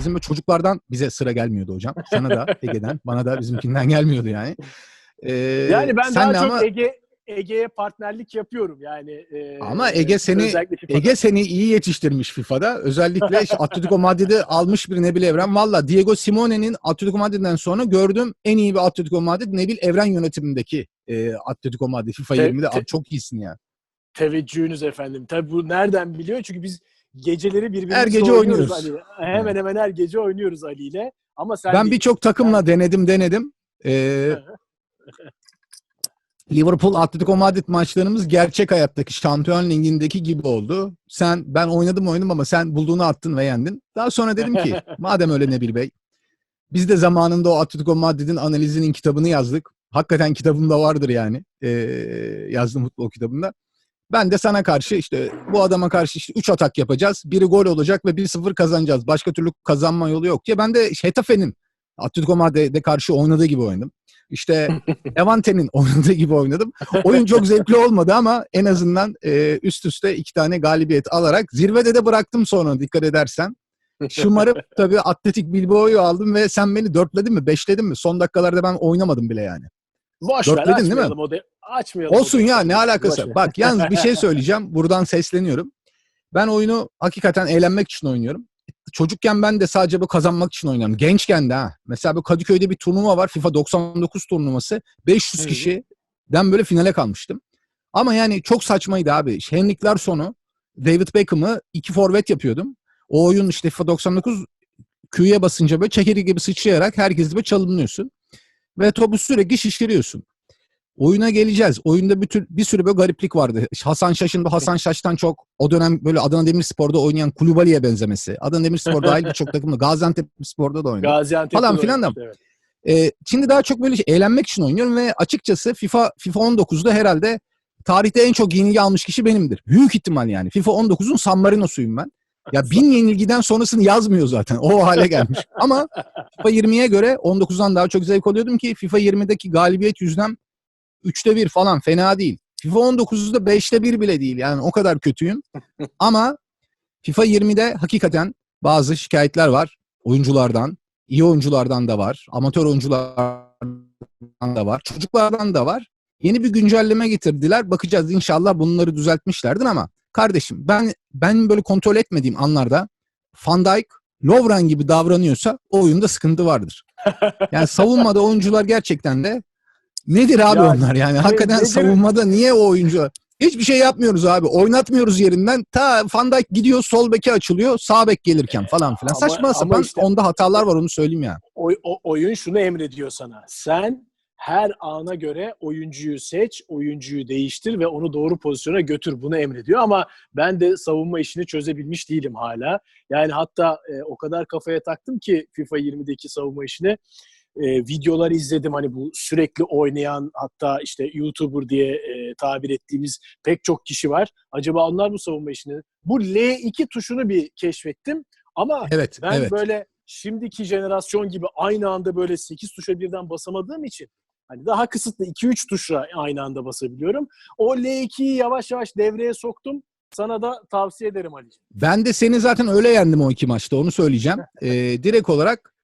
Bizim böyle çocuklardan bize sıra gelmiyordu hocam. Sana da Ege'den, bana da bizimkinden gelmiyordu yani. Ee, Yani ben daha çok ama, Ege Ege'ye partnerlik yapıyorum yani. e, Ama Ege seni-. Ege seni iyi yetiştirmiş FIFA'da. Özellikle işte Atletico Madrid'i almış bir Nebil Evren. Valla Diego Simone'nin Atletico Madrid'den sonra gördüğüm en iyi bir Atletico Madrid Nebil Evren yönetimindeki e, Atletico Madrid FIFA Te- 20'de. te- çok iyisin ya. Teveccühünüz efendim. Tabii bu nereden biliyor? Çünkü biz geceleri birbirimizle Her gece oynuyoruz. oynuyoruz. Ali. Hemen hemen her gece oynuyoruz Ali ile. Ama sen Ben birçok takımla denedim denedim. Ee, Liverpool Atletico Madrid maçlarımız gerçek hayattaki Şampiyon Ligi'ndeki gibi oldu. Sen ben oynadım oynadım ama sen bulduğunu attın ve yendin. Daha sonra dedim ki madem öyle Nebil Bey biz de zamanında o Atletico Madrid'in analizinin kitabını yazdık. Hakikaten kitabımda vardır yani. Ee, yazdım futbol kitabında. Ben de sana karşı işte bu adama karşı işte 3 atak yapacağız. Biri gol olacak ve 1-0 kazanacağız. Başka türlü kazanma yolu yok diye. Ben de Hetafe'nin Atletico Madrid'e karşı oynadığı gibi oynadım. İşte Evante'nin oynadığı gibi oynadım. Oyun çok zevkli olmadı ama en azından e, üst üste iki tane galibiyet alarak zirvede de bıraktım sonra dikkat edersen. Şımarıp tabii Atletik Bilbao'yu aldım ve sen beni dörtledin mi, beşledin mi? Son dakikalarda ben oynamadım bile yani. Boş ver Dörtledin değil mi? açmayalım o de, açmayalım. Olsun o ya ne alakası Boş. Bak yalnız bir şey söyleyeceğim. Buradan sesleniyorum. Ben oyunu hakikaten eğlenmek için oynuyorum. Çocukken ben de sadece bu kazanmak için oynuyorum. Gençken de ha. Mesela bu Kadıköy'de bir turnuva var. FIFA 99 turnuvası. 500 Hı. kişiden böyle finale kalmıştım. Ama yani çok saçmaydı abi. Şenlikler sonu David Beckham'ı iki forvet yapıyordum. O oyun işte FIFA 99 Q'ya basınca böyle çekirge gibi sıçrayarak herkesi böyle çalımlıyorsun. Ve topu sürekli şişiriyorsun. Oyuna geleceğiz. Oyunda bir, tür, bir sürü böyle gariplik vardı. Hasan Şaş'ın Hasan Şaş'tan çok o dönem böyle Adana Demirspor'da oynayan Kulübali'ye benzemesi. Adana Demirspor dahil birçok takımda. Gaziantep Spor'da da oynadı. Gaziantep'te Falan filan da- evet. Ee, şimdi daha çok böyle şey- eğlenmek için oynuyorum ve açıkçası FIFA FIFA 19'da herhalde tarihte en çok yenilgi almış kişi benimdir. Büyük ihtimal yani. FIFA 19'un San Marino'suyum ben. Ya bin yenilgiden sonrasını yazmıyor zaten. O hale gelmiş. Ama FIFA 20'ye göre 19'dan daha çok zevk alıyordum ki FIFA 20'deki galibiyet yüzdem 3'te 1 falan fena değil. FIFA 19'da 5'te 1 bile değil. Yani o kadar kötüyüm. Ama FIFA 20'de hakikaten bazı şikayetler var oyunculardan. iyi oyunculardan da var. Amatör oyunculardan da var. Çocuklardan da var. Yeni bir güncelleme getirdiler. Bakacağız inşallah bunları düzeltmişlerdir ama kardeşim ben ben böyle kontrol etmediğim anlarda Van Dijk Lovren gibi davranıyorsa o oyunda sıkıntı vardır. Yani savunmada oyuncular gerçekten de nedir abi Ya, onlar yani? Hakikaten nedir? savunmada niye o oyuncu Hiçbir şey yapmıyoruz abi. Oynatmıyoruz yerinden. Ta Van Dijk gidiyor sol beke açılıyor. Sağ bek gelirken falan filan. Ama- Saçma ama sapan işte- onda hatalar var onu söyleyeyim ya. Oy- o- oyun şunu emrediyor sana. Sen her ana göre oyuncuyu seç, oyuncuyu değiştir ve onu doğru pozisyona götür. Bunu emrediyor ama ben de savunma işini çözebilmiş değilim hala. Yani hatta e, o kadar kafaya taktım ki FIFA 20'deki savunma işini e, videolar izledim hani bu sürekli oynayan hatta işte YouTuber diye e, tabir ettiğimiz pek çok kişi var. Acaba onlar bu savunma işini bu L2 tuşunu bir keşfettim ama Evet, ben evet. böyle şimdiki jenerasyon gibi aynı anda böyle 8 tuşa birden basamadığım için hani daha kısıtlı 2-3 tuşa aynı anda basabiliyorum. O L2'yi yavaş yavaş devreye soktum. Sana da tavsiye ederim Ali'ciğim. Ben de seni zaten öyle yendim o iki maçta onu söyleyeceğim. Ee, direkt olarak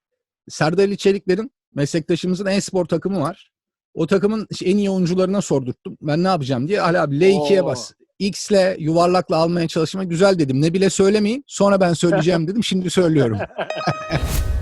Serdar Ali Çelikler'in meslektaşımızın e-spor takımı var. O takımın en iyi oyuncularına sordurttum. Ben ne yapacağım diye. Ali abi L2'ye Oo. bas. X'le yuvarlakla almaya çalışma güzel dedim. Ne bile söylemeyin. Sonra ben söyleyeceğim dedim. Şimdi söylüyorum.